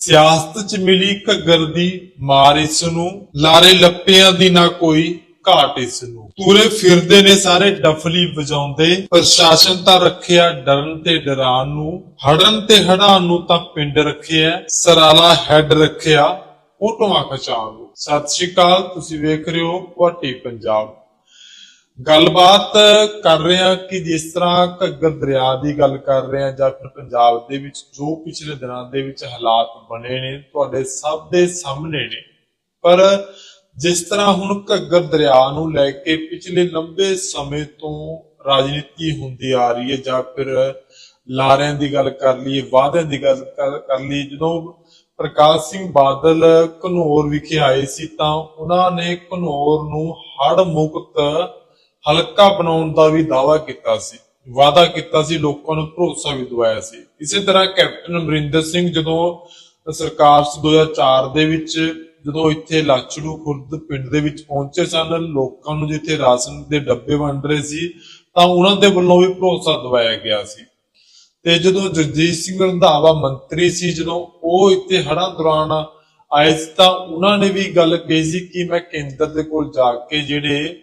ਸਿਆਸਤ ਚ ਮਿਲੀ ਘੱਗਰ ਦੀ ਮਾਰ ਇਸ ਨੂੰ ਲਾਰੇ ਲੱਪਿਆਂ ਦੀ ਨਾ ਕੋਈ ਘਾਟ ਇਸ ਨੂੰ ਪੂਰੇ ਫਿਰਦੇ ਨੇ ਸਾਰੇ ਡਫਲੀ ਵਜਾਉਂਦੇ, ਪ੍ਰਸ਼ਾਸਨ ਤਾਂ ਰੱਖਿਆ ਡਰਨ ਤੇ ਡਰਾਨ ਨੂੰ, ਹੜਨ ਤੇ ਹੜਾਨ ਨੂੰ ਤਾਂ ਪਿੰਡ ਰੱਖਿਆ, ਸਰਾਲਾ ਹੈਡ ਰੱਖਿਆ ਫੋਟੋਆਂ ਖਿਚਾਉਣ ਨੂੰ। ਸਤਿ ਸ਼੍ਰੀ ਅਕਾਲ, ਤੁਸੀਂ ਵੇਖ ਰਹੇ ਹੋ ਪੁਆਟੀ ਪੰਜਾਬ। ਗੱਲਬਾਤ ਕਰ ਰਹੇ ਹਾਂ ਕਿ ਜਿਸ ਤਰ੍ਹਾਂ ਘੱਗਰ ਦਰਿਆ ਦੀ ਗੱਲ ਕਰ ਰਹੇ ਹਾਂ, ਜਾਂ ਫਿਰ ਪੰਜਾਬ ਦੇ ਵਿੱਚ ਜੋ ਪਿਛਲੇ ਦਿਨਾਂ ਦੇ ਵਿੱਚ ਹਾਲਾਤ ਬਣੇ ਨੇ, ਤੁਹਾਡੇ ਸਭ ਦੇ ਸਾਹਮਣੇ ਨੇ। ਪਰ ਜਿਸ ਤਰ੍ਹਾਂ ਹੁਣ ਘੱਗਰ ਦਰਿਆ ਨੂੰ ਲੈ ਕੇ ਪਿਛਲੇ ਲੰਬੇ ਸਮੇਂ ਤੋਂ ਰਾਜਨੀਤੀ ਹੁੰਦੀ ਆ ਰਹੀ ਹੈ, ਜਾਂ ਫਿਰ ਲਾਰਿਆਂ ਦੀ ਗੱਲ ਕਰ ਲਈਏ, ਵਾਅਦਿਆਂ ਦੀ ਗੱਲ ਕਰ ਕਰ ਲਈਏ, ਜਦੋਂ ਪ੍ਰਕਾਸ਼ ਸਿੰਘ ਬਾਦਲ ਘਨੌਰ ਵਿਖੇ ਆਏ ਸੀ ਤਾਂ ਉਹਨਾਂ ਨੇ ਘਨੌਰ ਨੂੰ ਹੜ ਮੁਕਤ ਹਲਕਾ ਬਣਾਉਣ ਦਾ ਵੀ ਦਾਅਵਾ ਕੀਤਾ ਸੀ, ਵਾਅਦਾ ਕੀਤਾ ਸੀ, ਲੋਕਾਂ ਨੂੰ ਭਰੋਸਾ ਵੀ ਦਿਵਾਇਆ ਸੀ। ਇਸੇ ਤਰ੍ਹਾਂ ਕੈਪਟਨ ਅਮਰਿੰਦਰ ਸਿੰਘ ਜਦੋਂ ਸਰਕਾਰ 2004 ਦੇ ਵਿੱਚ, ਜਦੋਂ ਇੱਥੇ ਲਾਚੜੂ ਖੁਰਦ ਪਿੰਡ ਦੇ ਵਿੱਚ ਪਹੁੰਚੇ ਸਨ, ਲੋਕਾਂ ਨੂੰ ਜਿੱਥੇ ਰਾਸ਼ਨ ਦੇ ਡੱਬੇ ਵੰਡ ਰਹੇ ਸੀ, ਤਾਂ ਉਹਨਾਂ ਦੇ ਵੱਲੋਂ ਵੀ ਭਰੋਸਾ ਦਵਾਇਆ ਗਿਆ ਸੀ। ਤੇ ਜਦੋਂ ਜਗਜੀਤ ਸਿੰਘ ਰੰਧਾਵਾ ਮੰਤਰੀ ਸੀ, ਜਦੋਂ ਉਹ ਇੱਥੇ ਹੜ੍ਹਾਂ ਦੌਰਾਨ ਆਏ ਸੀ, ਤਾਂ ਉਹਨਾਂ ਨੇ ਵੀ ਗੱਲ ਕਹੀ ਸੀ ਕਿ ਮੈਂ ਕੇਂਦਰ ਦੇ ਕੋਲ ਜਾ ਕੇ ਜਿਹੜੇ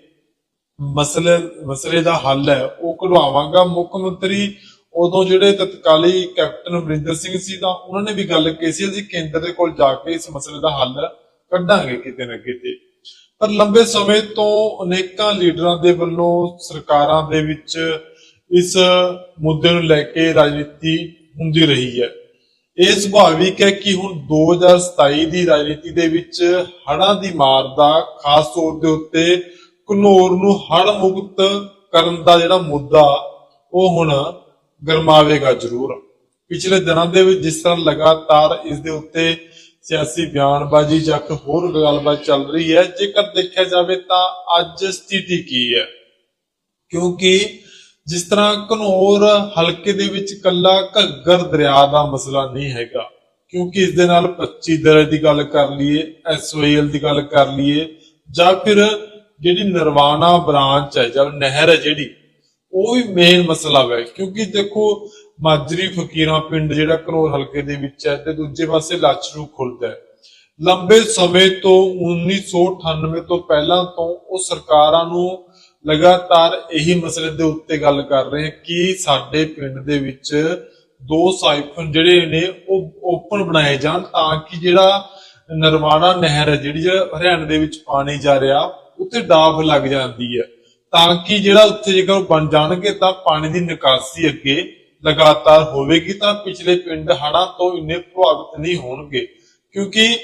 ਮਸਲੇ ਮਸਲੇ ਦਾ ਹੱਲ ਹੈ, ਉਹ ਕਢਵਾਵਾਂਗਾ। ਮੁੱਖ ਮੰਤਰੀ ਉਦੋਂ ਜਿਹੜੇ ਤਤਕਾਲੀ ਕੈਪਟਨ ਅਮਰਿੰਦਰ ਸਿੰਘ ਸੀ ਤਾਂ ਉਹਨਾਂ ਨੇ ਵੀ ਗੱਲ ਕਹੀ ਸੀ, ਅਸੀਂ ਕੇਂਦਰ ਦੇ ਕੋਲ ਜਾ ਕੇ ਇਸ ਮਸਲੇ ਦਾ ਹੱਲ ਕੱਢਾਂਗੇ ਕਿਤੇ ਨਾ ਕਿਤੇ। ਪਰ ਲੰਬੇ ਸਮੇਂ ਤੋਂ ਅਨੇਕਾਂ ਲੀਡਰਾਂ ਦੇ ਵੱਲੋਂ, ਸਰਕਾਰਾਂ ਦੇ ਵਿੱਚ ਇਸ ਮੁੱਦੇ ਨੂੰ ਲੈ ਕੇ ਰਾਜਨੀਤੀ ਹੁੰਦੀ ਰਹੀ ਹੈ। ਇਹ ਸੁਭਾਵਿਕ ਹੈ ਕਿ ਹੁਣ 2027 ਦੀ ਰਾਜਨੀਤੀ ਦੇ ਵਿੱਚ ਹੜਾਂ ਦੀ ਮਾਰ ਦਾ ਖਾਸ ਤੌਰ ਦੇ ਉੱਤੇ ਘਨੌਰ ਨੂੰ ਹੜ ਮੁਕਤ ਕਰਨ ਦਾ ਜਿਹੜਾ ਮੁੱਦਾ, ਉਹ ਹੁਣ ਗਰਮਾਵੇਗਾ ਜ਼ਰੂਰ। ਪਿਛਲੇ ਦਿਨਾਂ ਦੇ ਵਿੱਚ ਜਿਸ ਤਰ੍ਹਾਂ ਲਗਾਤਾਰ ਇਸ ਦੇ ਉੱਤੇ ਸਿਆਸੀ ਬਿਆਨਬਾਜ਼ੀ ਜਾਂ ਕੋਈ ਹੋਰ ਗੱਲਬਾਤ ਚੱਲ ਰਹੀ ਹੈ, ਜੇਕਰ ਦੇਖਿਆ ਜਾਵੇ ਤਾਂ ਅੱਜ ਸਥਿਤੀ ਕੀ ਹੈ? ਕਿਉਂਕਿ ਜਿਸ ਤਰ੍ਹਾਂ ਘਨੌਰ ਹਲਕੇ ਦੇ ਵਿੱਚ ਕੱਲਾ ਘੱਗਰ ਦਰਿਆ ਦਾ ਮਸਲਾ ਨਹੀਂ ਹੈਗਾ, ਕਿਉਂਕਿ ਇਸ ਦੇ ਨਾਲ 25 ਦਰੇ ਦੀ ਗੱਲ ਕਰ ਲਈਏ ਐਸਓਐਲ ਦੀ ਗੱਲ ਕਰ ਲਈਏ, ਜਾਂ ਫਿਰ ਜਿਹੜੀ ਨਰਵਾਣਾ ਬ੍ਰਾਂਚ ਹੈ ਜਾਂ ਨਹਿਰ ਹੈ ਜਿਹੜੀ, ਉਹ ਵੀ ਮੇਨ ਮਸਲਾ ਹੈ ਕਿਉਂਕਿ ਦੇਖੋ, ਮਾਜਰੀ ਫਕੀਰਾਂ ਪਿੰਡ ਜਿਹੜਾ ਘਨੌਰ ਹਲਕੇ ਦੇ ਵਿੱਚ ਹੈ ਤੇ ਦੂਜੇ ਪਾਸੇ ਲਾਚਰੂ ਖੁਰਦ ਹੈ। ਲੰਬੇ ਸਮੇਂ ਤੋਂ 1998 ਤੋਂ ਪਹਿਲਾਂ ਤੋਂ ਉਹ ਸਰਕਾਰਾਂ ਨੂੰ ਲਗਾਤਾਰ ਇਹੀ ਮਸਲੇ ਦੇ ਉੱਤੇ ਗੱਲ ਕਰ ਰਹੇ ਕਿ ਸਾਡੇ ਪਿੰਡ ਦੇ ਵਿੱਚ ਦੋ ਸਾਈਫਨ ਜਿਹੜੇ ਨੇ, ਉਹ ਓਪਨ ਬਣਾਏ ਜਾਣ ਤਾਂ ਕਿ ਜਿਹੜਾ ਨਰਵਾਣਾ ਨਹਿਰ ਹੈ ਜਿਹੜੀ, ਜਿਹੜਾ ਹਰਿਆਣਾ ਦੇ ਵਿੱਚ ਪਾਣੀ ਜਾ ਰਿਹਾ ਉੱਤੇ ਡਾਫ ਲੱਗ ਜਾਂਦੀ ਹੈ। ਤਾਂ ਕਿ ਜਿਹੜਾ ਉੱਥੇ ਜੇਕਰ ਉਹ ਬਣ ਜਾਣਗੇ ਤਾਂ ਪਾਣੀ ਦੀ ਨਿਕਾਸੀ ਅੱਗੇ ਲਗਾਤਾਰ ਹੋਵੇਗੀ। ਤਾਂ ਪਿਛਲੇ ਪਿੰਡ ਹੜ੍ਹਾਂ ਤੋਂ ਇੰਨੇ ਪ੍ਰਭਾਵਿਤ ਨਹੀਂ ਹੋਣਗੇ। ਕਿਉਂਕਿ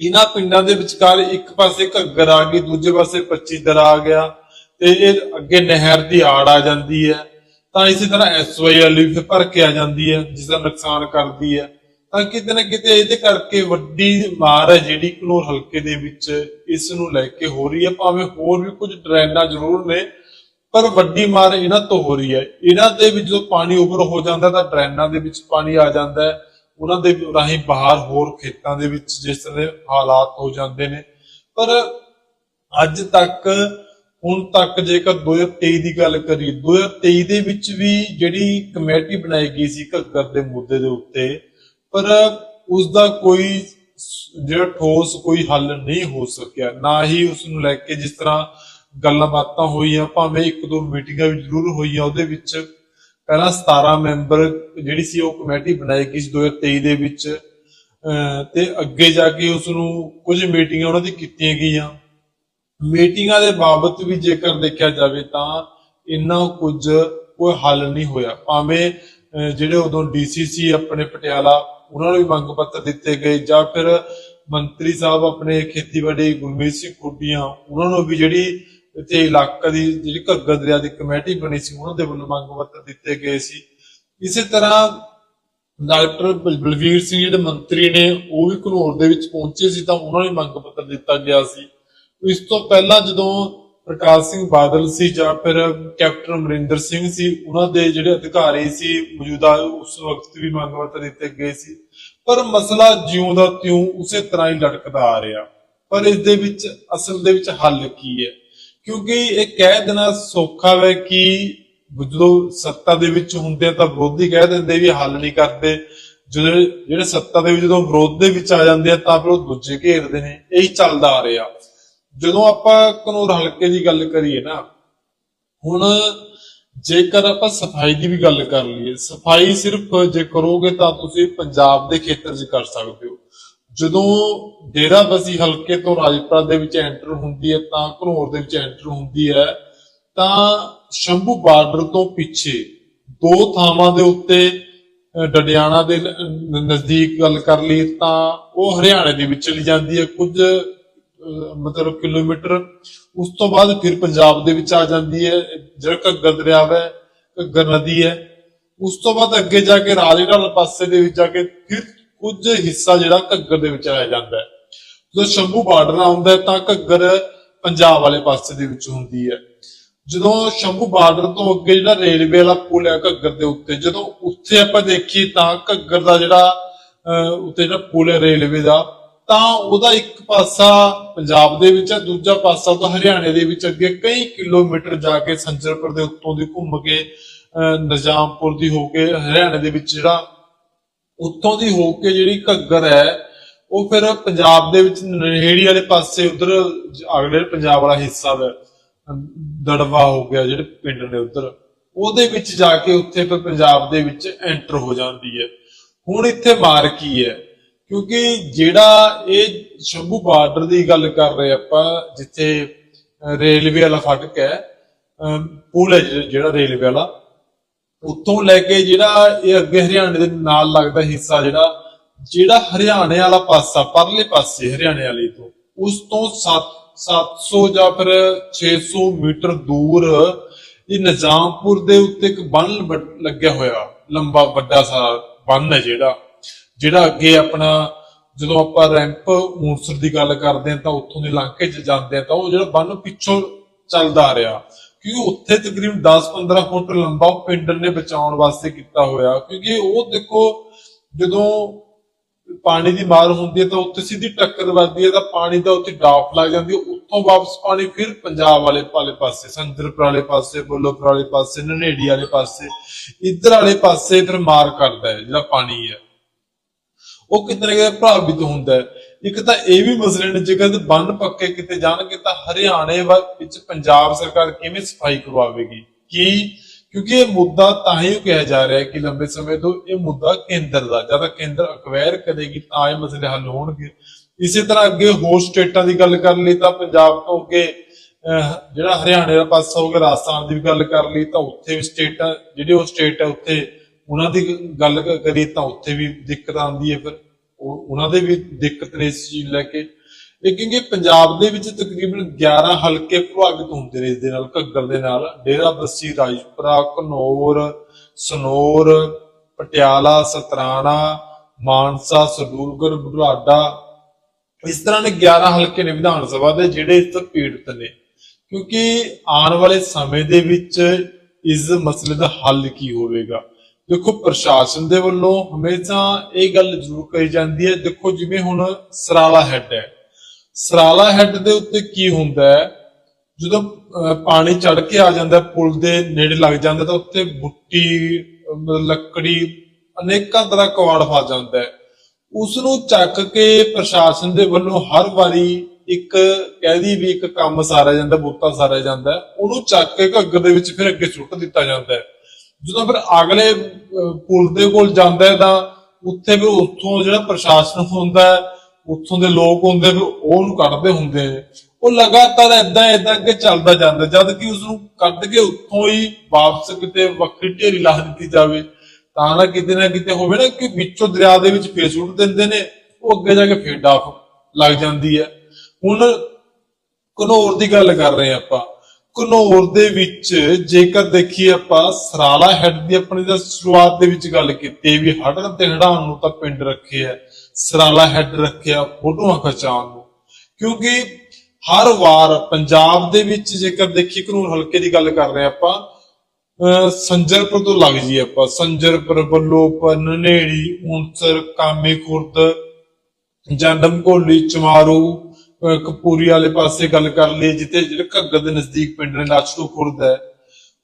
ਇਹਨਾਂ ਪਿੰਡਾਂ ਦੇ ਵਿਚਕਾਰ ਇੱਕ ਪਾਸੇ ਘੱਗਰ ਆ ਗਈ, ਦੂਜੇ ਪਾਸੇ 25 ਦਰ ਆ ਗਿਆ ਤੇ ਇਹ ਅੱਗੇ ਨਹਿਰ ਦੀ ਆੜ ਆ ਜਾਂਦੀ ਹੈ। ਤਾਂ ਇਸੇ ਤਰ੍ਹਾਂ ਐਸਵਾਈਐਲ ਵੀ ਫਿਰ ਭਰ ਕੇ ਆ ਜਾਂਦੀ ਹੈ, ਜਿਸ ਦਾ ਨੁਕਸਾਨ ਕਰਦੀ ਹੈ। ਤਾਂ ਕਿਤੇ ਨਾ ਕਿਤੇ ਇਹਦੇ ਕਰਕੇ ਵੱਡੀ ਮਾਰ ਹੈ ਜਿਹੜੀ ਘਨੌਰ ਹਲਕੇ ਦੇ ਵਿੱਚ ਇਸ ਨੂੰ ਲੈ ਕੇ ਹੋ ਰਹੀ ਹੈ। ਭਾਵੇਂ ਹੋਰ ਵੀ ਕੁਝ ਡਰੈਨਾਂ ਜ਼ਰੂਰ ਨੇ, ਪਰ ਵੱਡੀ ਮਾਰ ਇਹਨਾਂ ਤੋਂ ਹੋ ਰਹੀ ਹੈ। ਇਹਨਾਂ ਦੇ ਵਿੱਚ ਜਦੋਂ ਪਾਣੀ ਉੱਪਰ ਹੋ ਜਾਂਦਾ ਤਾਂ ਡਰੈਨਾਂ ਦੇ ਵਿੱਚ ਪਾਣੀ ਆ ਜਾਂਦਾ ਹੈ। ਉਹਨਾਂ ਦੇ ਰਾਹੀਂ ਬਾਹਰ ਹੋਰ ਖੇਤਾਂ ਦੇ ਵਿੱਚ ਜਿਸ ਤਰ੍ਹਾਂ ਦੇ ਹਾਲਾਤ ਹੋ ਜਾਂਦੇ ਨੇ। ਪਰ ਅੱਜ ਤੱਕ, ਹੁਣ ਤੱਕ ਜੇਕਰ 2023 ਦੀ ਗੱਲ ਕਰੀਏ 2023 ਦੇ ਵਿੱਚ ਵੀ ਜਿਹੜੀ ਕਮੇਟੀ ਬਣਾਈ ਗਈ ਸੀ ਘੱਗਰ ਦੇ ਮੁੱਦੇ ਦੇ ਉੱਤੇ ਪਰ ਉਸ ਦਾ ਕੋਈ ਜਿਹੜਾ ਠੋਸ ਕੋਈ ਹੱਲ ਨਹੀਂ ਹੋ ਸਕਿਆ। ਨਾ ਹੀ ਉਸ ਨੂੰ ਲੈ ਕੇ ਜਿਸ ਤਰ੍ਹਾਂ ਗੱਲਾਂ ਬਾਤਾਂ ਹੋਈਆਂ, ਭਾਵੇਂ ਇੱਕ ਦੋ ਮੀਟਿੰਗਾਂ ਵੀ ਜ਼ਰੂਰ ਹੋਈਆਂ, ਉਹਦੇ ਵਿੱਚ ਪਹਿਲਾਂ 17 ਮੈਂਬਰ ਜਿਹੜੀ ਸੀ ਉਹ ਕਮੇਟੀ ਬਣਾਈ ਗਈ ਸੀ 2023 ਦੇ ਵਿੱਚ। ਅਹ, ਤੇ ਅੱਗੇ ਜਾ ਕੇ ਉਸ ਨੂੰ ਕੁਝ ਮੀਟਿੰਗਾਂ ਉਹਨਾਂ ਦੀ ਕੀਤੀਆਂ ਗਈਆਂ। ਮੀਟਿੰਗਾਂ ਦੇ ਬਾਬਤ ਵੀ ਜੇਕਰ ਦੇਖਿਆ ਜਾਵੇ ਤਾਂ ਇੰਨਾ ਕੁਝ ਕੋਈ ਹੱਲ ਨਹੀਂ ਹੋਇਆ। ਭਾਵੇਂ ਜਿਹੜੇ ਉਦੋਂ ਡੀਸੀਸੀ ਆਪਣੇ ਪਟਿਆਲਾ, ਉਹਨਾਂ ਨੂੰ ਵੀ ਮੰਗ ਪੱਤਰ ਦਿੱਤੇ ਗਏ ਜਾਂ ਫਿਰ ਮੰਤਰੀ ਸਾਹਿਬ ਆਪਣੇ ਖੇਤੀਬਾੜੀ ਗੁਰਮੀਤ ਸਿੰਘ ਖੁੱਡੀਆਂ ਉਹਨਾਂ ਨੂੰ ਵੀ ਜਿਹੜੀ ਇੱਥੇ ਇਲਾਕਾ ਦੀ ਜਿਹੜੀ ਘੱਗਰ ਦਰਿਆ ਦੀ ਕਮੇਟੀ ਬਣੀ ਸੀ, ਉਹਨਾਂ ਦੇ ਵੱਲੋਂ ਮੰਗ ਪੱਤਰ ਦਿੱਤੇ ਗਏ ਸੀ। ਇਸੇ ਤਰ੍ਹਾਂ ਡਾਕਟਰ ਬਲ- ਬਲਵੀਰ ਸਿੰਘ ਜਿਹੜੇ ਮੰਤਰੀ ਨੇ, ਉਹ ਵੀ ਘਨੌਰ ਦੇ ਵਿੱਚ ਪਹੁੰਚੇ ਸੀ ਤਾਂ ਉਹਨਾਂ ਨੂੰ ਵੀ ਮੰਗ ਪੱਤਰ ਦਿੱਤਾ ਗਿਆ ਸੀ। ਇਸ ਤੋਂ ਪਹਿਲਾਂ ਜਦੋਂ ਪ੍ਰਕਾਸ਼ ਸਿੰਘ ਬਾਦਲ ਸੀ ਜਾਂ ਫਿਰ ਕੈਪਟਨ ਅਮਰਿੰਦਰ ਸਿੰਘ ਸੀ, ਉਹਨਾਂ ਦੇ ਜਿਹੜੇ ਅਧਿਕਾਰੀ ਸੀ, ਮੌਜੂਦਾ ਉਸ ਵਕਤ ਵੀ ਮੰਗ ਪੱਤਰ ਦਿੱਤੇ ਗਏ ਸੀ। ਪਰ ਮਸਲਾ ਜਿਉਂ ਦਾ ਤਿਉਂ ਉਸੇ ਤਰ੍ਹਾਂ ਹੀ ਲਟਕਦਾ ਆ ਰਿਹਾ। ਪਰ ਇਸ ਦੇ ਵਿੱਚ, ਅਸਲ ਦੇ ਵਿੱਚ ਹੱਲ ਕੀ ਹੈ? ਕਿਉਂਕਿ ਇਹ ਕਹਿ ਦੇਣਾ ਸੌਖਾ ਹੈ ਕਿ ਜਦੋਂ ਸੱਤਾ ਦੇ ਵਿੱਚ ਹੁੰਦੇ ਆ ਤਾਂ ਵਿਰੋਧੀ ਕਹਿ ਦਿੰਦੇ ਵੀ ਹੱਲ ਨਹੀਂ ਕਰਦੇ। ਜਿਹੜੇ ਜਿਹੜੇ ਸੱਤਾ ਦੇ ਵਿੱਚ ਜਦੋਂ ਵਿਰੋਧ ਦੇ ਵਿੱਚ ਆ ਜਾਂਦੇ ਆ ਤਾਂ ਫਿਰ ਉਹ ਦੂਜੇ ਘੇਰਦੇ ਨੇ। ਇਹੀ ਚੱਲਦਾ ਆ ਰਿਹਾ। ਜਦੋਂ ਆਪਾਂ ਘਨੌਰ ਹਲਕੇ ਦੀ ਗੱਲ ਕਰੀਏ ਨਾ ਹੁਣ ਜੇਕਰ ਆਪਾਂ ਸਫ਼ਾਈ ਦੀ ਵੀ ਗੱਲ ਕਰ ਲਈਏ ਸਫ਼ਾਈ ਸਿਰਫ ਜੇ ਕਰੋਗੇ ਤਾਂ ਤੁਸੀਂ ਪੰਜਾਬ ਦੇ ਖੇਤਰ 'ਚ ਕਰ ਸਕਦੇ ਹੋ। ਜਦੋਂ ਡੇਰਾ ਬਸੀ ਹਲਕੇ ਤੋਂ ਰਾਜਪੁਰਾ ਦੇ ਵਿੱਚ ਐਂਟਰ ਹੁੰਦੀ ਹੈ ਤਾਂ ਘਨੌਰ ਦੇ ਵਿੱਚ ਐਂਟਰ ਹੁੰਦੀ ਹੈ ਤਾਂ ਸ਼ੰਭੂ ਬਾਰਡਰ ਤੋਂ ਪਿੱਛੇ ਦੋ ਥਾਵਾਂ ਦੇ ਉੱਤੇ ਅਹ, ਡਡਿਆਣਾ ਦੇ ਨਜ਼ਦੀਕ ਗੱਲ ਕਰ ਲਈ ਤਾਂ ਉਹ ਹਰਿਆਣੇ ਦੇ ਵਿੱਚ ਚਲੀ ਜਾਂਦੀ ਹੈ। ਕੁਝ ਮਤਲਬ ਕਿਲੋਮੀਟਰ, ਉਸ ਤੋਂ ਬਾਅਦ ਫਿਰ ਪੰਜਾਬ ਦੇ ਵਿੱਚ ਆ ਜਾਂਦੀ ਹੈ, ਜਿਹੜਾ ਘੱਗਰ ਦਰਿਆ ਹੈ ਘੱਗਰ ਨਦੀ ਹੈ। ਉਸ ਤੋਂ ਬਾਅਦ ਅੱਗੇ ਜਾ ਕੇ ਰਾਜੇਢਾਲ ਪਾਸੇ ਦੇ ਵਿੱਚ ਜਾ ਕੇ ਫਿਰ ਕੁਝ ਹਿੱਸਾ ਜਿਹੜਾ ਘੱਗਰ ਦੇ ਵਿੱਚ ਆ ਜਾਂਦਾ ਹੈ। ਜਦੋਂ ਸ਼ੰਭੂ ਬਾਰਡਰ ਆਉਂਦਾ ਤਾਂ ਘੱਗਰ ਪੰਜਾਬ ਵਾਲੇ ਪਾਸੇ ਦੇ ਵਿੱਚ ਹੁੰਦੀ ਹੈ। ਜਦੋਂ ਸ਼ੰਭੂ ਬਾਰਡਰ ਤੋਂ ਅੱਗੇ ਜਿਹੜਾ ਰੇਲਵੇ ਵਾਲਾ ਪੁਲ ਹੈ ਘੱਗਰ ਦੇ ਉੱਤੇ, ਜਦੋਂ ਉੱਥੇ ਆਪਾਂ ਦੇਖੀਏ ਤਾਂ ਘੱਗਰ ਦਾ ਜਿਹੜਾ ਉੱਤੇ ਜਿਹੜਾ ਪੁਲ ਹੈ ਰੇਲਵੇ ਦਾ ਤਾਂ ਉਹਦਾ ਇੱਕ ਪਾਸਾ ਪੰਜਾਬ ਦੇ ਵਿੱਚ ਹੈ, ਦੂਜਾ ਪਾਸਾ ਤਾਂ ਹਰਿਆਣੇ ਦੇ ਵਿੱਚ ਅੱਗੇ ਕਈ ਕਿਲੋਮੀਟਰ ਜਾ ਕੇ ਸੰਜਰਪੁਰ ਦੇ ਉੱਤੋਂ ਦੀ ਘੁੰਮ ਕੇ ਨਿਜ਼ਾਮਪੁਰ ਦੀ ਹੋ ਕੇ, ਹਰਿਆਣੇ ਦੇ ਵਿੱਚ ਜਿਹੜਾ ਉੱਤੋਂ ਦੀ ਹੋ ਕੇ ਜਿਹੜੀ ਘੱਗਰ ਹੈ, ਉਹ ਫਿਰ ਪੰਜਾਬ ਦੇ ਵਿੱਚ ਨਹੇੜੀ ਵਾਲੇ ਪਾਸੇ ਉਧਰ ਅਗਲੇ ਪੰਜਾਬ ਵਾਲਾ ਹਿੱਸਾ ਹੈ ਦੜਵਾ ਹੋ ਗਿਆ ਜਿਹੜੇ ਪਿੰਡ ਨੇ ਉਧਰ। ਉਹਦੇ ਵਿੱਚ ਜਾ ਕੇ ਉੱਥੇ ਫਿਰ ਪੰਜਾਬ ਦੇ ਵਿੱਚ ਐਂਟਰ ਹੋ ਜਾਂਦੀ ਹੈ। ਹੁਣ ਇੱਥੇ ਮਾਰ ਕੀ ਹੈ? ਕਿਉਂਕਿ ਜਿਹੜਾ ਇਹ ਸ਼ੰਭੂ ਬਾਰਡਰ ਦੀ ਗੱਲ ਕਰ ਰਹੇ ਆਪਾਂ, ਜਿੱਥੇ ਰੇਲਵੇ ਵਾਲਾ ਫਾਟਕ ਹੈ ਪੁਲ ਹੈ ਜਿਹੜਾ- ਰੇਲਵੇ ਵਾਲਾ, ਉੱਥੋਂ ਲੈ ਕੇ ਜਿਹੜਾ ਇਹ ਅੱਗੇ ਹਰਿਆਣੇ ਦੇ ਨਾਲ ਲੱਗਦਾ ਹਿੱਸਾ ਜਿਹੜਾ ਜਿਹੜਾ ਹਰਿਆਣੇ ਵਾਲਾ ਪਾਸਾ, ਪਰਲੇ ਪਾਸੇ ਹਰਿਆਣੇ ਵਾਲੇ ਤੋਂ, ਉਸ ਤੋਂ 7 700 ਜਾਂ ਫਿਰ 600 ਮੀਟਰ ਦੂਰ ਇਹ ਨਿਜ਼ਾਮਪੁਰ ਦੇ ਉੱਤੇ ਇੱਕ ਬੰਨ ਲੱਗਿਆ ਹੋਇਆ, ਲੰਬਾ ਵੱਡਾ ਸਾਰਾ ਬੰਨ ਹੈ ਜਿਹੜਾ। ਜਿਹੜਾ ਅੱਗੇ ਆਪਣਾ ਜਦੋਂ ਆਪਾਂ ਰੈਂਪ ਮੂਰਸਰ ਦੀ ਗੱਲ ਕਰਦੇ ਹਾਂ ਤਾਂ ਉੱਥੋਂ ਦੇ ਇਲਾਕੇ 'ਚ ਜਾਂਦੇ ਆ ਤਾਂ ਉਹ ਜਿਹੜਾ ਬੰਨ ਪਿੱਛੋਂ ਚੱਲਦਾ ਰਿਹਾ। ਕਿਉਂਕਿ ਉੱਥੇ ਤਕਰੀਬਨ 10-15 ਫੁੱਟ ਲੰਬਾ ਪਿੰਡ ਨੇ ਬਚਾਉਣ ਵਾਸਤੇ ਕੀਤਾ ਹੋਇਆ। ਕਿਉਂਕਿ ਉਹ ਦੇਖੋ, ਜਦੋਂ ਪਾਣੀ ਦੀ ਮਾਰ ਹੁੰਦੀ ਹੈ ਤਾਂ ਉੱਥੇ ਸਿੱਧੀ ਟੱਕਰ ਵੱਜਦੀ ਹੈ ਤਾਂ ਪਾਣੀ ਦਾ ਉੱਥੇ ਡਾਫ ਲੱਗ ਜਾਂਦੀ ਹੈ। ਉੱਥੋਂ ਵਾਪਸ ਪਾਣੀ ਫਿਰ ਪੰਜਾਬ ਵਾਲੇ ਪਾਲੇ ਪਾਸੇ, ਸੰਦਰਪੁਰ ਵਾਲੇ ਪਾਸੇ, ਬੁੱਲੋਪੁਰ ਵਾਲੇ ਪਾਸੇ, ਨਨੇੜੀ ਵਾਲੇ ਪਾਸੇ, ਇੱਧਰ ਵਾਲੇ ਪਾਸੇ ਫਿਰ ਮਾਰ ਕਰਦਾ ਹੈ ਜਿਹੜਾ ਪਾਣੀ ਹੈ। ਉਹ ਕਿਤੇ ਨਾ ਕਿਤੇ ਪ੍ਰਭਾਵਿਤ ਹੁੰਦਾ ਹੈ। ਇੱਕ ਤਾਂ ਇਹ ਵੀ ਮਸਲੇ ਨੇ, ਜੇਕਰ ਬੰਨ ਪੱਕੇ ਕਿਤੇ ਜਾਣਗੇ ਤਾਂ ਹਰਿਆਣੇ ਵਿੱਚ ਪੰਜਾਬ ਸਰਕਾਰ ਕਿਵੇਂ ਸਫ਼ਾਈ ਕਰਵਾਵੇਗੀ? ਕੀ? ਕਿਉਂਕਿ ਇਹ ਮੁੱਦਾ ਤਾਂ ਹੀ ਕਿਹਾ ਜਾ ਰਿਹਾ ਹੈ ਕਿ ਲੰਬੇ ਸਮੇਂ ਤੋਂ ਇਹ ਮੁੱਦਾ ਕੇਂਦਰ ਦਾ ਜਦੋਂ ਕੇਂਦਰ ਅਕਵਾਇਰ ਕਰੇਗੀ, ਤਾਂ ਇਹ ਮਸਲੇ ਹੱਲ ਹੋਣਗੇ। ਇਸੇ ਤਰ੍ਹਾਂ ਅੱਗੇ ਹੋਰ ਸਟੇਟਾਂ ਦੀ ਗੱਲ ਕਰ ਲਈ ਤਾਂ ਪੰਜਾਬ ਤੋਂ ਅੱਗੇ ਜਿਹੜਾ ਹਰਿਆਣੇ ਦਾ ਪਾਸਾ ਹੋ ਗਿਆ, ਰਾਜਸਥਾਨ ਦੀ ਵੀ ਗੱਲ ਕਰ ਲਈ ਤਾਂ ਉੱਥੇ ਵੀ ਸਟੇਟਾਂ, ਜਿਹੜੀ ਉਹ ਸਟੇਟ ਹੈ ਉੱਥੇ ਉਹਨਾਂ ਦੀ ਗੱਲ ਕਰੀਏ ਤਾਂ ਉੱਥੇ ਵੀ ਦਿੱਕਤ ਆਉਂਦੀ ਹੈ, ਫਿਰ ਉਹਨਾਂ ਦੇ ਵੀ ਦਿੱਕਤ ਨੇ ਇਸ ਚੀਜ਼ ਲੈ ਕੇ। ਇਹ ਕਿਉਂਕਿ ਪੰਜਾਬ ਦੇ ਵਿੱਚ ਤਕਰੀਬਨ 11 ਹਲਕੇ ਪ੍ਰਭਾਵਿਤ ਹੁੰਦੇ ਨੇ ਇਸ ਦੇ ਨਾਲ, ਘੱਗਰ ਦੇ ਨਾਲ। ਡੇਰਾ ਬੱਸੀ, ਰਾਜਪੁਰਾ, ਘਨੌਰ, ਸਨੌਰ, ਪਟਿਆਲਾ, ਸਤਰਾਣਾ, ਮਾਨਸਾ ਸਰਦੂਲਗੜ੍ਹ ਬੁਢਲਾਡਾ। ਇਸ ਤਰ੍ਹਾਂ ਦੇ 11 ਹਲਕੇ ਨੇ ਵਿਧਾਨ ਸਭਾ ਦੇ ਜਿਹੜੇ ਇਸ ਤੋਂ ਪੀੜਤ ਨੇ। ਕਿਉਂਕਿ ਆਉਣ ਵਾਲੇ ਸਮੇਂ ਦੇ ਵਿੱਚ ਇਸ ਮਸਲੇ ਦਾ ਹੱਲ ਕੀ ਹੋਵੇਗਾ? ਦੇਖੋ ਪ੍ਰਸ਼ਾਸਨ ਦੇ ਵੱਲੋਂ ਹਮੇਸ਼ਾ ਇਹ ਗੱਲ ਜ਼ਰੂਰ ਕਹੀ ਜਾਂਦੀ ਹੈ ਦੇਖੋ ਜਿਵੇਂ ਹੁਣ ਸਰਾਲਾ ਹੈੱਡ ਹੈ। ਸਰਾਲਾ ਹੈੱਡ ਦੇ ਉੱਤੇ ਕੀ ਹੁੰਦਾ ਹੈ? ਜਦੋਂ ਅਹ, ਪਾਣੀ ਚੜ ਕੇ ਆ ਜਾਂਦਾ ਪੁਲ ਦੇ ਨੇੜੇ ਲੱਗ ਜਾਂਦਾ ਤਾਂ ਉੱਤੇ ਬੁੱਟੀ ਲੱਕੜੀ ਅਨੇਕਾਂ ਤਰ੍ਹਾਂ ਕਵਾੜ ਫਸ ਜਾਂਦਾ ਹੈ। ਉਸ ਨੂੰ ਚੱਕ ਕੇ ਪ੍ਰਸ਼ਾਸਨ ਦੇ ਵੱਲੋਂ ਹਰ ਵਾਰੀ ਇੱਕ ਕਹਿਦੀ ਵੀ ਇੱਕ ਕੰਮ ਸਾਰਿਆ ਜਾਂਦਾ ਬੂਟਾ ਸਾਰਿਆ ਜਾਂਦਾ ਉਹਨੂੰ ਚੱਕ ਕੇ ਘੱਗਰ ਦੇ ਵਿੱਚ ਫਿਰ ਅੱਗੇ ਸੁੱਟ ਦਿੱਤਾ ਜਾਂਦਾ ਹੈ। ਜਦੋਂ ਫਿਰ ਅਗਲੇ ਪੁਲ ਦੇ ਕੋਲ ਜਾਂਦਾ ਤਾਂ ਉੱਥੇ ਫਿਰ ਉੱਥੋਂ ਜਿਹੜਾ ਪ੍ਰਸ਼ਾਸਨ ਹੁੰਦਾ ਉੱਥੋਂ ਦੇ ਲੋਕ ਹੁੰਦੇ ਫਿਰ ਉਹਨੂੰ ਕੱਢਦੇ ਹੁੰਦੇ ਨੇ ਉਹ ਲਗਾਤਾਰ ਏਦਾਂ ਏਦਾਂ ਅੱਗੇ ਚੱਲਦਾ ਜਾਂਦਾ, ਜਦ ਕਿ ਉਸ ਨੂੰ ਕੱਢ ਕੇ ਉੱਥੋਂ ਹੀ ਵਾਪਸ ਕਿਤੇ ਵੱਖਰੀ ਢੇਰੀ ਲਾ ਦਿੱਤੀ ਜਾਵੇ। ਤਾਂ ਨਾ ਕਿਤੇ ਨਾ ਕਿਤੇ ਹੋਵੇ ਨਾ ਕਿ ਵਿੱਚੋਂ ਦਰਿਆ ਦੇ ਵਿੱਚ ਫੇਰ ਸੁੱਟ ਦਿੰਦੇ ਨੇ, ਉਹ ਅੱਗੇ ਜਾ ਕੇ ਫੇਰ ਡਾਫ ਲੱਗ ਜਾਂਦੀ ਹੈ। ਹੁਣ ਘਨੌਰ ਦੀ ਗੱਲ ਕਰ ਰਹੇ ਆਪਾਂ। ਘਨੌਰ ਦੇ ਵਿੱਚ ਜੇਕਰ ਦੇਖੀਏ ਆਪਾਂ, ਸਰਾਲਾ ਹੈੱਡ ਦੀ ਆਪਣੀ ਦਾ ਸ਼ੁਰੂਆਤ ਦੇ ਵਿੱਚ ਗੱਲ ਕੀਤੀ ਵੀ ਹੜਨ ਤੇ ਹੜਾਉਣ ਨੂੰ ਤਾਂ ਪਿੰਡ ਰੱਖੇ ਸਰਾਲਾ ਹੈੱਡ ਰੱਖਿਆ ਫੋਟੋਆਂ ਖਿਚਾਉਣ ਨੂੰ। ਕਿਉਂਕਿ ਹਰ ਵਾਰ ਪੰਜਾਬ ਦੇ ਵਿੱਚ ਜੇਕਰ ਦੇਖੀਏ ਘਨੌਰ ਹਲਕੇ ਦੀ ਗੱਲ ਕਰ ਰਹੇ ਆਪਾਂ, ਅਹ ਸੰਜਰਪੁਰ ਤੋਂ ਲੱਗ ਜੀ ਆਪਾਂ, ਸੰਜਰਪੁਰ ਬੱਲੋਪਰ ਨਨੇੜੀ ਉਂਸਰ ਕਾਮੇ ਖੁਰਦ ਜੰਡਮ ਕੋਲੀ ਚਮਾਰੂ ਕਪੂਰੀ ਵਾਲੇ ਪਾਸੇ ਗੱਲ ਕਰ ਲਈ ਜਿੱਥੇ ਜਿਹੜੇ ਘੱਗਰ ਦੇ ਨਜ਼ਦੀਕ ਪਿੰਡ ਨੇ ਲਾਚੜੂ ਖੁਰਦ ਹੈ,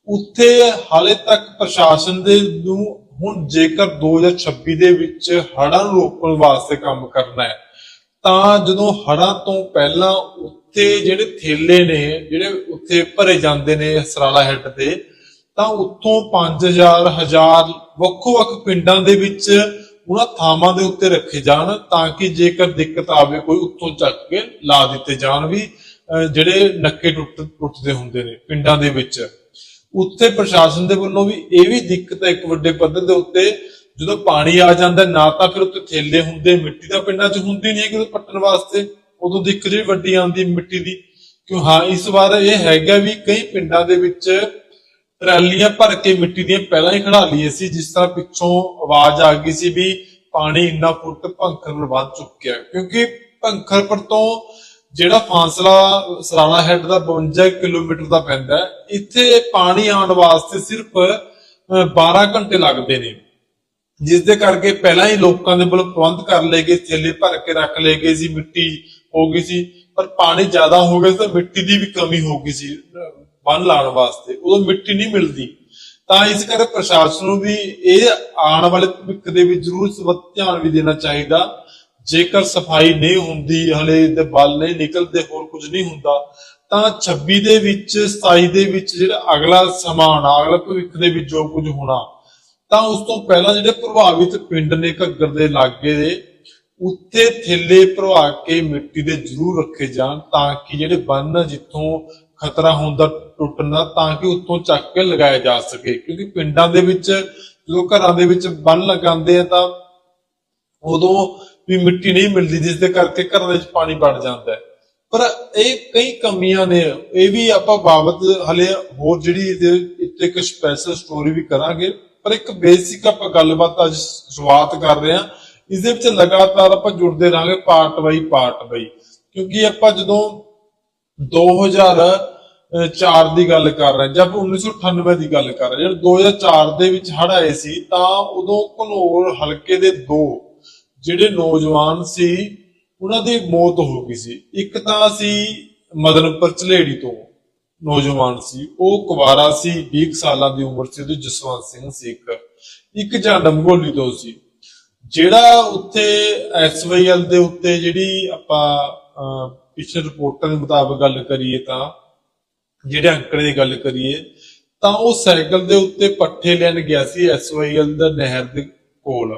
ਉੱਥੇ ਹਾਲੇ ਤੱਕ ਪ੍ਰਸ਼ਾਸਨ ਦੇ ਨੂੰ ਹੁਣ ਜੇਕਰ 2026 ਦੇ ਵਿੱਚ ਹੜ੍ਹਾਂ ਨੂੰ ਰੋਕਣ ਵਾਸਤੇ ਕੰਮ ਕਰਨਾ ਹੈ, ਤਾਂ ਜਦੋਂ ਹੜ੍ਹਾਂ ਤੋਂ ਪਹਿਲਾਂ ਉੱਥੇ ਜਿਹੜੇ ਥੇਲੇ ਨੇ, ਜਿਹੜੇ ਉੱਥੇ ਭਰੇ ਜਾਂਦੇ ਨੇ ਸਰਾਲਾ ਹੈੱਡ ਤੇ, ਤਾਂ ਉੱਥੋਂ 5000 ਹਜ਼ਾਰ ਵੱਖੋ-ਵੱਖ ਪਿੰਡਾਂ ਦੇ ਵਿੱਚ ਉਹਨਾਂ ਥਾਵਾਂ ਦੇ ਉੱਤੇ ਰੱਖੇ ਜਾਣ ਤਾਂ ਕਿ ਜੇਕਰ ਦਿੱਕਤ ਆਵੇ ਕੋਈ ਉੱਥੋਂ ਚੱਕ ਕੇ ਲਾ ਦਿੱਤੇ ਜਾਣ ਵੀ ਜਿਹੜੇ ਨੱਕੇ ਟੁੱਟ, ਟੁੱਟਦੇ ਹੁੰਦੇ ਨੇ ਪਿੰਡਾਂ ਦੇ ਵਿੱਚ। ਉੱਥੇ ਪ੍ਰਸ਼ਾਸਨ ਦੇ ਵੱਲੋਂ ਵੀ ਇਹ ਵੀ ਦਿੱਕਤ ਹੈ ਇੱਕ ਵੱਡੇ ਪੱਧਰ ਦੇ ਉੱਤੇ, ਜਦੋਂ ਪਾਣੀ ਆ ਜਾਂਦਾ ਨਾ ਤਾਂ ਫਿਰ ਉੱਤੇ ਥੇਲੇ ਹੁੰਦੇ, ਮਿੱਟੀ ਦਾ ਪਿੰਡਾਂ 'ਚ ਹੁੰਦੀ ਨਹੀਂ ਕਿ ਪੱਟਣ ਵਾਸਤੇ। ਉਦੋਂ ਦਿੱਕਤ ਜਿਹੜੀ ਵੱਡੀ ਆਉਂਦੀ ਮਿੱਟੀ ਦੀ। ਕਿਉਂ? ਹਾਂ, ਇਸ ਵਾਰ ਇਹ ਹੈਗਾ ਵੀ ਕਈ ਪਿੰਡਾਂ ਦੇ ਵਿੱਚ ਟਰਾਲੀਆਂ ਭਰ ਕੇ ਮਿੱਟੀ ਦੀਆਂ ਪਹਿਲਾਂ ਹੀ ਖੜਾ ਲਈਏ ਸੀ ਜਿਸ ਤਰ੍ਹਾਂ ਪਿੱਛੋਂ ਆਵਾਜ਼ ਆ ਗਈ ਸੀ ਵੀ ਪਾਣੀ ਇੰਨਾ ਫੁੱਟ ਭੰਖਰ ਨੂੰ ਵੱਧ ਚੁੱਕਿਆ ਕਿਉਂਕਿ ਭੰਖਰਪੁਰ ਤੋਂ ਜਿਹੜਾ ਫਾਸਲਾ ਸਰਾਣਾ ਹੈੱਡ ਦਾ 52 ਕਿਲੋਮੀਟਰ ਦਾ ਪੈਂਦਾ ਇੱਥੇ ਪਾਣੀ ਆਉਣ ਵਾਸਤੇ ਸਿਰਫ ਅਹ, 12 ਘੰਟੇ ਲੱਗਦੇ ਨੇ। ਜਿਸ ਦੇ ਕਰਕੇ ਪਹਿਲਾਂ ਹੀ ਲੋਕਾਂ ਦੇ ਵੱਲੋਂ ਪ੍ਰਬੰਧ ਕਰ ਲਏ ਗਏ ਥੈਲੇ ਭਰ ਕੇ ਰੱਖ ਲਏ ਗਏ ਸੀ ਮਿੱਟੀ ਹੋ ਗਈ ਸੀ ਪਰ ਪਾਣੀ ਜ਼ਿਆਦਾ ਹੋ ਗਿਆ ਸੀ ਤਾਂ ਮਿੱਟੀ ਦੀ ਵੀ ਕਮੀ ਹੋ ਗਈ ਸੀ। ਬੰਨ ਲਾਉਣ ਵਾਸਤੇ, ਉਦੋਂ ਮਿੱਟੀ ਨਹੀਂ ਮਿਲਦੀ। ਤਾਂ ਇਸ ਕਰਕੇ ਪ੍ਰਸ਼ਾਸਨ ਨੂੰ ਵੀ ਇਹ ਆਉਣ ਵਾਲੇ ਭਵਿੱਖ ਦੇ ਵਿੱਚ ਜ਼ਰੂਰ ਇਸ ਵੱਲ ਧਿਆਨ ਵੀ ਦੇਣਾ ਚਾਹੀਦਾ। ਜੇਕਰ ਸਫ਼ਾਈ ਨਹੀਂ ਹੁੰਦੀ, ਹਲੇ ਤੇ ਬਲ ਨਹੀਂ ਨਿਕਲਦੇ, ਹੋਰ ਕੁਝ ਨਹੀਂ ਹੁੰਦਾ, ਤਾਂ 26 ਦੇ ਵਿੱਚ 27 ਦੇ ਵਿੱਚ ਜਿਹੜਾ ਅਗਲਾ ਸਮਾਂ ਆਉਣਾ ਅਗਲਾ ਭਵਿੱਖ ਦੇ ਵਿੱਚ ਜੋ ਕੁਝ ਹੋਣਾ, ਤਾਂ ਉਸ ਤੋਂ ਪਹਿਲਾਂ ਜਿਹੜੇ ਪ੍ਰਭਾਵਿਤ ਪਿੰਡ ਨੇ ਘੱਗਰ ਦੇ ਲਾਗੇ ਦੇ ਉੱਥੇ ਥੈਲੇ ਭਰਵਾ ਕੇ ਮਿੱਟੀ ਦੇ ਜ਼ਰੂਰ ਰੱਖੇ ਜਾਣ, ਤਾਂ ਕਿ ਜਿਹੜੇ ਬੰਨ ਜਿੱਥੋਂ ਖਤਰਾ ਹੁੰਦਾ ਟੁੱਟਣ ਦਾ ਤਾਂ ਕਿ ਉੱਥੋਂ ਚੱਕ ਕੇ ਲਗਾਇਆ ਜਾ ਸਕੇ। ਕਿਉਂਕਿ ਪਿੰਡਾਂ ਦੇ ਵਿੱਚ ਜਦੋਂ ਘਰਾਂ ਦੇ ਵਿੱਚ ਬੰਨ ਲਗਾਉਂਦੇ ਆ ਤਾਂ ਉਦੋਂ ਵੀ ਮਿੱਟੀ ਨਹੀਂ ਮਿਲਦੀ, ਜਿਸ ਦੇ ਕਰਕੇ ਘਰਾਂ ਦੇ ਵਿੱਚ ਪਾਣੀ ਵੜ ਜਾਂਦਾ ਹੈ। ਪਰ ਇਹ ਕਈ ਕਮੀਆਂ ਨੇ, ਇਹ ਵੀ ਆਪਾਂ ਬਾਬਤ ਹਲੇ ਹੋਰ ਜਿਹੜੀ ਇਹਦੇ ਉੱਤੇ ਇੱਕ ਸਪੈਸ਼ਲ ਸਟੋਰੀ ਵੀ ਕਰਾਂਗੇ। ਪਰ ਇੱਕ ਬੇਸਿਕ ਆਪਾਂ ਗੱਲਬਾਤ ਅੱਜ ਸ਼ੁਰੂਆਤ ਕਰ ਰਹੇ ਹਾਂ। ਇਸ ਦੇ ਵਿੱਚ ਲਗਾਤਾਰ ਆਪਾਂ ਜੁੜਦੇ ਰਹਾਂਗੇ ਪਾਰਟ ਬਾਈ ਪਾਰਟ ਬਾਈ। ਕਿਉਂਕਿ ਆਪਾਂ ਜਦੋਂ 2004 ਦੀ ਗੱਲ ਕਰ ਰਹੇ ਹਾਂ ਜਦ 1998 ਦੀ ਗੱਲ ਕਰ ਰਹੇ ਜਦੋਂ 2004 ਦੇ ਵਿੱਚ ਹੜ੍ਹ ਆਏ ਸੀ, ਤਾਂ ਉਦੋਂ ਘਨੌਰ ਹਲਕੇ ਦੇ ਦੋ ਜਿਹੜੇ ਨੌਜਵਾਨ ਸੀ, ਉਹਨਾਂ ਦੀ ਮੌਤ ਹੋ ਗਈ ਸੀ। ਇੱਕ ਤਾਂ ਸੀ ਮਦਨਪੁਰ ਝਲੇੜੀ ਤੋਂ ਨੌਜਵਾਨ ਸੀ। ਉਹ ਕੁਵਾਰਾ ਸੀ 20 ਸਾਲਾਂ ਦੀ ਉਮਰ ਸੀ, ਉਹਦੀ ਜਸਵੰਤ ਸਿੰਘ ਸੀ ਇੱਕ। ਇੱਕ ਜੰਡਮ ਗੋਲੀ ਤੋਂ ਸੀ। ਜਿਹੜਾ ਉੱਥੇ ਐਸਵਾਈਐਲ ਦੇ ਉੱਤੇ ਜਿਹੜੀ ਆਪਾਂ ਪਿਛਲੇ ਰਿਪੋਰਟਾਂ ਦੇ ਮੁਤਾਬਕ ਗੱਲ ਕਰੀਏ ਤਾਂ ਜਿਹੜੇ ਅੰਕੜੇ ਦੀ ਗੱਲ ਕਰੀਏ, ਤਾਂ ਉਹ ਸਾਈਕਲ ਦੇ ਉੱਤੇ ਪੱਠੇ ਲੈਣ ਗਿਆ ਸੀ ਐਸਵਾਈਐਲ ਦਾ ਨਹਿਰ ਦੇ ਕੋਲ।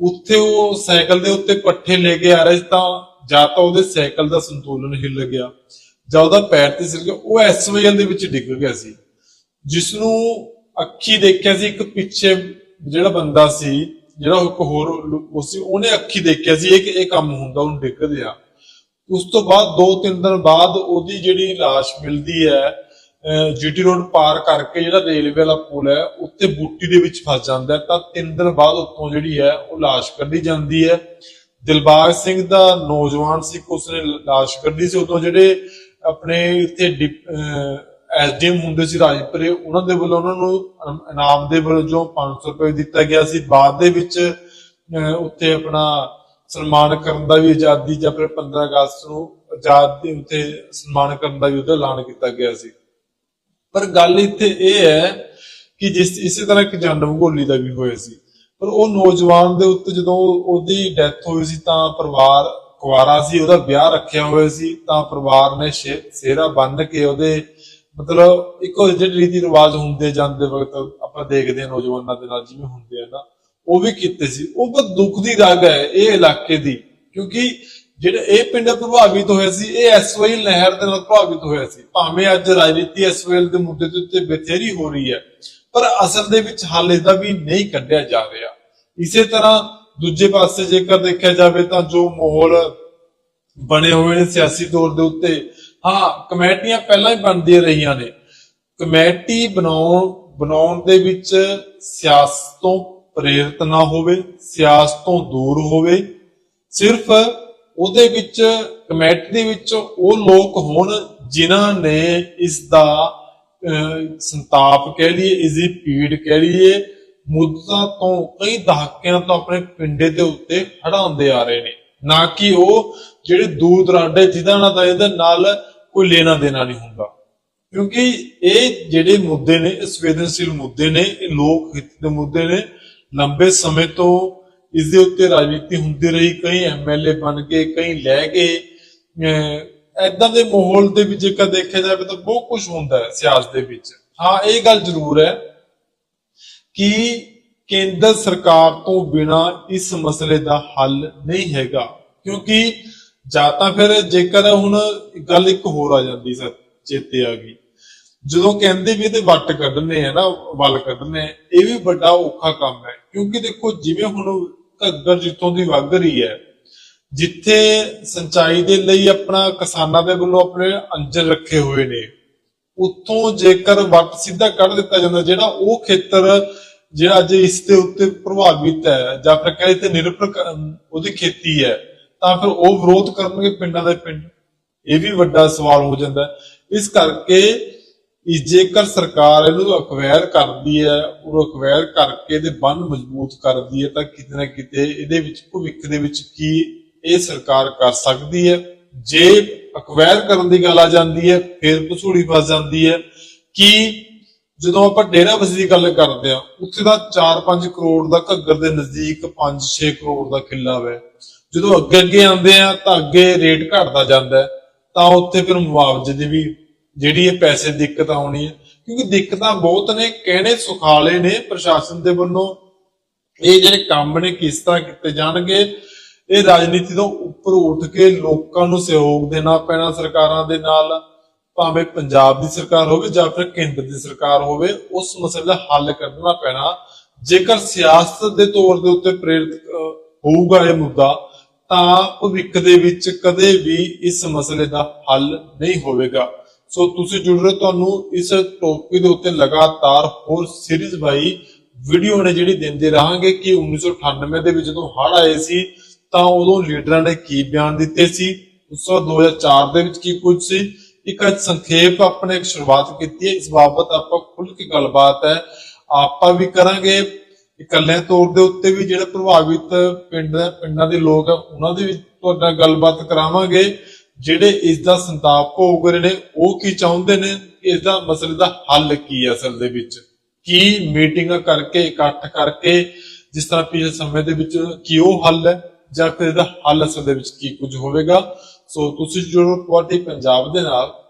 ਉੱਥੇ ਉਹ ਸਾਈਕਲ ਦੇ ਉੱਤੇ ਪੱਠੇ ਲੈ ਕੇ ਆ ਰਿਹਾ ਸੀ ਤਾਂ ਜਾਂ ਤਾਂ ਉਹਦੇ ਸਾਈਕਲ ਦਾ ਸੰਤੁਲਨ ਹਿੱਲ ਗਿਆ, ਜਾਂ ਉਹਦਾ ਪੈਰ ਤੇ ਸਿਰ ਗਿਆ, ਉਹ ਐਸਵਾਈਐਲ ਦੇ ਵਿੱਚ ਡਿੱਗ ਗਿਆ ਸੀ। ਜਿਸ ਨੂੰ ਅੱਖੀ ਦੇਖਿਆ ਸੀ, ਇੱਕ ਪਿੱਛੇ ਜਿਹੜਾ ਬੰਦਾ ਸੀ, ਜਿਹੜਾ ਇੱਕ ਹੋਰ ਉਹ ਸੀ, ਉਹਨੇ ਅੱਖੀ ਦੇਖਿਆ ਸੀ, ਇਹ ਇਹ ਕੰਮ ਹੁੰਦਾ, ਉਹਨੂੰ ਡਿੱਗ ਗਿਆ ਉਸ ਤੋਂ ਬਾਅਦ 2-3 ਦਿਨ ਬਾਅਦ ਉਹਦੀ ਜਿਹੜੀ ਲਾਸ਼ ਮਿਲਦੀ ਹੈ ਜੀਟੀ ਰੋਡ ਪਾਰ ਕਰਕੇ ਜਿਹੜਾ ਰੇਲਵੇ ਵਾਲਾ ਪੁਲ ਹੈ ਉੱਤੇ ਬੂਟੀ ਦੇ ਵਿੱਚ ਫਸ ਜਾਂਦਾ ਤਾਂ 3 ਦਿਨ ਬਾਅਦ ਉੱਥੋਂ ਜਿਹੜੀ ਹੈ ਉਹ ਲਾਸ਼ ਕੱਢੀ ਜਾਂਦੀ ਹੈ। ਦਿਲਬਾਗ ਸਿੰਘ ਦਾ ਨੌਜਵਾਨ ਸੀ ਉਸਨੇ ਲਾਸ਼ ਕੱਢੀ ਸੀ। ਉਦੋਂ ਜਿਹੜੇ ਆਪਣੇ ਇੱਥੇ ਐਸਡੀਐਮ ਹੁੰਦੇ ਸੀ ਰਾਜਪੁਰੇ ਉਹਨਾਂ ਦੇ ਵੱਲੋਂ ਉਹਨਾਂ ਨੂੰ ਇਨਾਮ ਦੇ ਵਜੋਂ 500 ਰੁਪਏ ਦਿੱਤਾ ਗਿਆ ਸੀ। ਬਾਅਦ ਦੇ ਵਿੱਚ ਅਹ, ਉੱਥੇ ਆਪਣਾ ਸਨਮਾਨ ਕਰਨ ਦਾ ਵੀ ਆਜ਼ਾਦੀ ਜਾਂ ਫਿਰ 15 ਅਗਸਤ ਨੂੰ ਆਜ਼ਾਦ ਦੇ ਉੱਤੇ ਸਨਮਾਨ ਕਰਨ ਦਾ ਵੀ ਉਹਦਾ ਐਲਾਨ ਕੀਤਾ ਗਿਆ ਸੀ। ਪਰ ਗੱਲ ਇੱਥੇ ਇਹ ਹੈ ਕਿ ਜਿਸ, ਇਸੇ ਤਰ੍ਹਾਂ ਇੱਕ ਜੰਡ ਭਗੋਲੀ ਦਾ ਵੀ ਹੋਇਆ ਸੀ। ਪਰ ਉਹ ਨੌਜਵਾਨ ਦੇ ਉੱਤੇ ਜਦੋਂ ਉਹਦੀ ਡੈਥ ਹੋਈ ਸੀ ਤਾਂ ਪਰਿਵਾਰ ਕੁਆਰਾ ਸੀ, ਉਹਦਾ ਵਿਆਹ ਰੱਖਿਆ ਹੋਇਆ ਸੀ, ਤਾਂ ਪਰਿਵਾਰ ਨੇ ਸ਼ੇ- ਸਿਹਰਾ ਬੰਨ ਕੇ ਉਹਦੇ ਮਤਲਬ ਇੱਕੋ ਜਿਹੜੇ ਰੀਤੀ ਰਿਵਾਜ ਹੁੰਦੇ ਜਾਂਦੇ ਵਕਤ ਆਪਾਂ ਦੇਖਦੇ ਹਾਂ ਨੌਜਵਾਨਾਂ ਦੇ ਨਾਲ ਜਿਵੇਂ ਹੁੰਦੇ ਆ ਨਾ। ਉਹ ਵੀ ਕੀਤੇ ਸੀ। ਉਹ ਬਹੁਤ ਦੁੱਖ ਦੀ ਰਗ ਹੈ ਇਹ ਇਲਾਕੇ ਦੀ, ਕਿਉਂਕਿ ਜਿਹੜੇ ਇਹ ਪਿੰਡ ਪ੍ਰਭਾਵਿਤ ਹੋਏ ਸੀ, ਇਹ ਐਸਵਾਈ ਲਹਿਰ ਦੇ ਨਾਲ ਪ੍ਰਭਾਵਿਤ ਹੋਇਆ ਸੀ। ਭਾਵੇਂ ਅੱਜ ਰਾਜਨੀਤੀ ਐਸਵਾਈ ਦੇ ਮੁੱਦੇ ਦੇ ਉੱਤੇ ਬਥੇਰੀ ਹੋ ਰਹੀ ਹੈ, ਪਰ ਅਸਲ ਦੇ ਵਿੱਚ ਹੱਲ ਇਹਦਾ ਵੀ ਨਹੀਂ ਕੱਢਿਆ ਜਾ ਰਿਹਾ। ਇਸੇ ਤਰ੍ਹਾਂ ਦੂਜੇ ਪਾਸੇ ਜੇਕਰ ਦੇਖਿਆ ਜਾਵੇ ਤਾਂ ਜੋ ਮਾਹੌਲ ਬਣੇ ਹੋਏ ਨੇ ਸਿਆਸੀ ਤੌਰ ਦੇ ਉੱਤੇ, ਹਾਂ, ਕਮੇਟੀਆਂ ਪਹਿਲਾਂ ਹੀ ਬਣਦੀਆਂ ਰਹੀਆਂ ਨੇ। ਕਮੇਟੀ ਬਣਾਉਣ ਬਣਾਉਣ ਦੇ ਵਿੱਚ ਸਿਆਸਤ ਤੋਂ ਪ੍ਰੇਰਿਤ ਨਾ ਹੋਵੇ ਸਿਆਸਤ ਤੋਂ ਦੂਰ ਹੋਵੇ। ਸਿਰਫ ਉਹਦੇ ਵਿੱਚ, ਕਮੇਟੀ ਦੇ ਵਿੱਚ ਉਹ ਲੋਕ ਹੋਣ ਜਿਨ੍ਹਾਂ ਨੇ ਇਸ ਦਾ ਸੰਤਾਪ ਕਹਿ ਲਈਏ, ਇਸ ਦੀ ਪੀੜ ਕਹਿ ਲਈਏ ਮੁੱਦਤਾਂ ਤੋਂ ਕਈ ਦਹਾਕਿਆਂ ਤੋਂ ਆਪਣੇ ਪਿੰਡੇ ਦੇ ਉੱਤੇ ਹੜਾਉਂਦੇ ਆ ਰਹੇ ਨੇ। ਨਾ ਕਿ ਉਹ ਜਿਹੜੇ ਦੂਰ ਦਰਾਡੇ, ਜਿਨ੍ਹਾਂ ਨਾਲ ਤਾਂ ਇਹਦੇ ਨਾਲ ਕੋਈ ਲੈਣਾ ਦੇਣਾ ਨਹੀਂ ਹੁੰਦਾ। ਕਿਉਂਕਿ ਇਹ ਜਿਹੜੇ ਮੁੱਦੇ ਨੇ ਸੰਵੇਦਨਸ਼ੀਲ ਮੁੱਦੇ ਨੇ, ਇਹ ਲੋਕ ਹਿੱਤ ਦੇ ਮੁੱਦੇ ਨੇ ਲੰਬੇ ਸਮੇਂ ਤੋਂ ਇਸ ਦੇ ਉੱਤੇ ਰਾਜਨੀਤੀ ਹੁੰਦੀ ਰਹੀ, ਕਈ ਐਮਐਲਏ ਬਣ ਕੇ ਕਈ ਲੈ ਗਏ। ਐਦਾਂ ਦੇ ਮਾਹੌਲ ਦੇ ਵਿੱਚ ਜੇਕਰ ਦੇਖਿਆ ਜਾਵੇ ਤਾਂ ਬਹੁਤ ਕੁਝ ਹੁੰਦਾ ਹੈ ਸਿਆਸਤ ਦੇ ਵਿੱਚ। ਹਾਂ, ਇਹ ਗੱਲ ਜ਼ਰੂਰ ਹੈ ਕਿ ਕੇਂਦਰ ਸਰਕਾਰ ਤੋਂ ਬਿਨਾ ਇਸ ਮਸਲੇ ਦਾ ਹੱਲ ਨਹੀਂ ਹੈਗਾ। ਕਿਉਂਕਿ ਜਾਂ ਤਾਂ ਫਿਰ ਜੇਕਰ ਹੁਣ ਗੱਲ ਇੱਕ ਹੋਰ ਆ ਜਾਂਦੀ ਸਰ, ਚੇਤੇ ਆ ਗਈ। ਜਦੋਂ ਕਹਿੰਦੇ ਵੀ ਇਹਦੇ ਵੱਟ ਕੱਢਨੇ ਆ ਨਾ, ਵੱਲ ਕੱਢਨੇ ਇਹ ਵੀ ਵੱਡਾ ਔਖਾ ਕੰਮ ਹੈ। ਕਿਉਂਕਿ ਦੇਖੋ, ਜਿਵੇਂ ਹੁਣ ਘੱਗਰ ਜਿੱਥੋਂ ਦੀ ਵਗ ਰਹੀ ਹੈ, ਜਿੱਥੇ ਸਿੰਚਾਈ ਦੇ ਲਈ ਆਪਣਾ ਕਿਸਾਨਾਂ ਦੇ ਵੱਲੋਂ ਆਪਣੇ ਅੰਜਰ ਰੱਖੇ ਹੋਏ ਨੇ, ਉੱਥੋਂ ਜੇਕਰ ਵੱਟ ਸਿੱਧਾ ਕੱਢ ਦਿੱਤਾ ਜਾਂਦਾ, ਜਿਹੜਾ ਉਹ ਖੇਤਰ ਜਿਹੜਾ ਅੱਜ ਇਸ ਦੇ ਉੱਤੇ ਪ੍ਰਭਾਵਿਤ ਹੈ, ਜਾਂ ਫਿਰ ਕਹੇ ਤੇ ਨਿਰਭਰ ਉਹਦੀ ਖੇਤੀ ਹੈ, ਤਾਂ ਫਿਰ ਉਹ ਵਿਰੋਧ ਕਰਨਗੇ ਪਿੰਡਾਂ ਦੇ ਪਿੰਡ। ਇਹ ਵੀ ਵੱਡਾ ਸਵਾਲ ਹੋ ਜਾਂਦਾ। ਇਸ ਕਰਕੇ ਇਸ ਜੇਕਰ ਸਰਕਾਰ ਇਹਨੂੰ ਅਕਵਾਇਰ ਕਰਦੀ ਹੈ ਉਹ ਅਕਵਾਇਰ ਕਰਕੇ ਇਹਦੇ ਬੰਨ ਮਜ਼ਬੂਤ ਕਰਦੀ ਹੈ ਤਾਂ ਕਿਤੇ ਨਾ ਕਿਤੇ ਇਹਦੇ ਵਿੱਚ ਭਵਿੱਖ ਦੇ ਵਿੱਚ ਕੀ ਇਹ ਸਰਕਾਰ ਕਰ ਸਕਦੀ ਹੈ? ਜੇ ਅਕਵਾਇਰ ਕਰਨ ਦੀ ਗੱਲ ਆ ਜਾਂਦੀ ਹੈ ਫਿਰ ਪਸੂੜੀ ਫਸ ਜਾਂਦੀ ਹੈ। ਕਿ ਜਦੋਂ ਆਪਾਂ ਡੇਰਾ ਬਸੀ ਦੀ ਗੱਲ ਕਰਦੇ ਆ ਉੱਥੇ ਦਾ 4-5 ਕਰੋੜ ਦਾ ਘੱਗਰ ਦੇ ਨਜ਼ਦੀਕ 5-6 ਕਰੋੜ ਦਾ ਕਿੱਲਾ ਹੈ ਜਦੋਂ ਅੱਗੇ ਅੱਗੇ ਆਉਂਦੇ ਆ ਤਾਂ ਅੱਗੇ ਰੇਟ ਘਟਦਾ ਜਾਂਦਾ ਹੈ, ਤਾਂ ਉੱਥੇ ਫਿਰ ਮੁਆਵਜ਼ੇ ਦੀ ਵੀ ਜਿਹੜੀ ਇਹ ਪੈਸੇ ਦਿੱਕਤ ਆਉਣੀ ਹੈ, ਕਿਉਂਕਿ ਦਿੱਕਤਾਂ ਬਹੁਤ ਨੇ, ਕਹਿਣੇ ਸੁਖਾਲੇ ਨੇ ਪ੍ਰਸ਼ਾਸਨ ਦੇ ਵੱਲੋਂ। ਇਹ ਜਿਹੜੇ ਕੰਮ ਨੇ ਕਿਸ ਤਰ੍ਹਾਂ ਕੀਤੇ ਜਾਣਗੇ, ਇਹ ਰਾਜਨੀਤੀ ਤੋਂ ਉੱਪਰ ਉੱਠ ਕੇ ਲੋਕਾਂ ਨੂੰ ਸਹਿਯੋਗ ਦੇਣਾ ਪੈਣਾ ਸਰਕਾਰਾਂ ਦੇ ਨਾਲ, ਭਾਵੇਂ ਪੰਜਾਬ ਦੀ ਸਰਕਾਰ ਹੋਵੇ ਜਾਂ ਫਿਰ ਕੇਂਦਰ ਦੀ ਸਰਕਾਰ ਹੋਵੇ, ਉਸ ਮਸਲੇ ਦਾ ਹੱਲ ਕਰਨਾ ਪੈਣਾ। ਜੇਕਰ ਸਿਆਸਤ ਦੇ ਤੌਰ ਦੇ ਉੱਤੇ ਪ੍ਰੇਰਿਤ ਹੋਊਗਾ ਇਹ ਮੁੱਦਾ, ਤਾਂ ਭਵਿੱਖ ਦੇ ਵਿੱਚ ਕਦੇ ਵੀ ਇਸ ਮਸਲੇ ਦਾ ਹੱਲ ਨਹੀਂ ਹੋਵੇਗਾ। ਸੋ ਤੁਸੀਂ ਜੁੜ ਰਹੇ ਤੁਹਾਨੂੰ ਇਸ ਟੌਪਿਕ ਦੇ ਉੱਤੇ ਲਗਾਤਾਰ ਹੋਰ ਸੀਰੀਜ਼ ਬਾਈ ਵੀਡੀਓ ਨੇ ਜਿਹੜੀ ਦਿੰਦੇ ਰਹਾਂਗੇ ਕਿ 1998 ਦੇ ਵਿੱਚ ਜਦੋਂ ਹੜ੍ਹ ਆਏ ਸੀ, ਤਾਂ ਉਦੋਂ ਲੀਡਰਾਂ ਨੇ ਕੀ ਬਿਆਨ ਦਿੱਤੇ ਸੀ? ਉਸ ਤੋਂ 2004 ਦੇ ਵਿੱਚ ਕੀ ਕੁਝ ਸੀ? ਇੱਕ ਅੱਜ ਸੰਖੇਪ ਆਪਣੇ ਇੱਕ ਸ਼ੁਰੂਆਤ ਕੀਤੀ ਹੈ। ਇਸ ਬਾਬਤ ਆਪਾਂ ਖੁੱਲ ਕੇ ਗੱਲਬਾਤ ਹੈ। ਆਪਾਂ ਵੀ ਕਰਾਂਗੇ। ਇਕੱਲੇ ਤੌਰ ਦੇ ਉੱਤੇ ਵੀ ਜਿਹੜੇ ਪ੍ਰਭਾਵਿਤ ਪਿੰਡ ਪਿੰਡਾਂ ਦੇ ਲੋਕ ਆ ਉਹਨਾਂ ਦੇ ਵਿੱਚ ਤੁਹਾਡਾ ਗੱਲਬਾਤ ਕਰਾਵਾਂਗੇ। ਜਿਹੜੇ ਇਸ ਦਾ ਸੰਤਾਪ ਭੋਗ ਰਹੇ ਨੇ, ਉਹ ਕੀ ਚਾਹੁੰਦੇ ਨੇ? ਇਸ ਦਾ ਮਸਲੇ ਦਾ ਹੱਲ ਕੀ ਹੈ ਅਸਲ ਦੇ ਵਿੱਚ? ਕੀ ਮੀਟਿੰਗਾਂ ਕਰਕੇ, ਇਕੱਠ ਕਰਕੇ, ਜਿਸ ਤਰ੍ਹਾਂ ਪਿਛਲੇ ਸਮੇਂ ਦੇ ਵਿੱਚ ਕੀ ਉਹ ਹੱਲ ਹੈ? ਜਾਂ ਫਿਰ ਇਹਦਾ ਹੱਲ ਅਸਲ ਦੇ ਵਿੱਚ ਕੀ ਕੁਝ ਹੋਵੇਗਾ? ਸੋ ਤੁਸੀਂ ਜੁੜੋ ਕੁਆਲਿਟੀ ਪੰਜਾਬ ਦੇ ਨਾਲ